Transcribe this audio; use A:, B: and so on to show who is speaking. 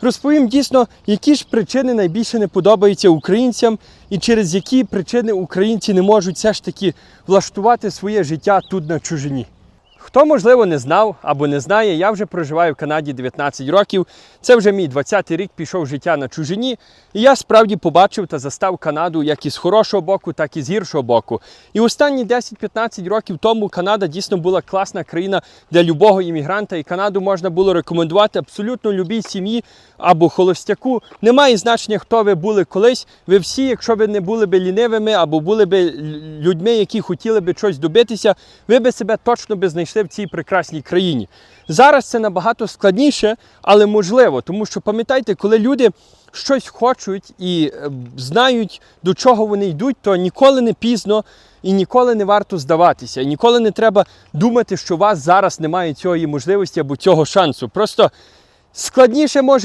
A: розповім дійсно, які ж причини найбільше не подобаються українцям, і через які причини українці не можуть все ж таки влаштувати своє життя тут на чужині. Хто, можливо, не знав або не знає, я вже проживаю в Канаді 19 років. Це вже мій 20-й рік пішов життя на чужині. І я справді побачив та застав Канаду як із хорошого боку, так і з гіршого боку. І останні 10-15 років тому Канада дійсно була класна країна для любого іммігранта, і Канаду можна було рекомендувати абсолютно любій сім'ї або холостяку. Немає значення, хто ви були колись. Ви всі, якщо ви не були би лінивими або були би людьми, які хотіли би щось добитися, ви би себе точно би знайшли в цій прекрасній країні. Зараз це набагато складніше, але можливо, тому що пам'ятайте, коли люди щось хочуть і е, знають, до чого вони йдуть, то ніколи не пізно і ніколи не варто здаватися. Ніколи не треба думати, що у вас зараз немає цієї можливості або цього шансу. Просто складніше може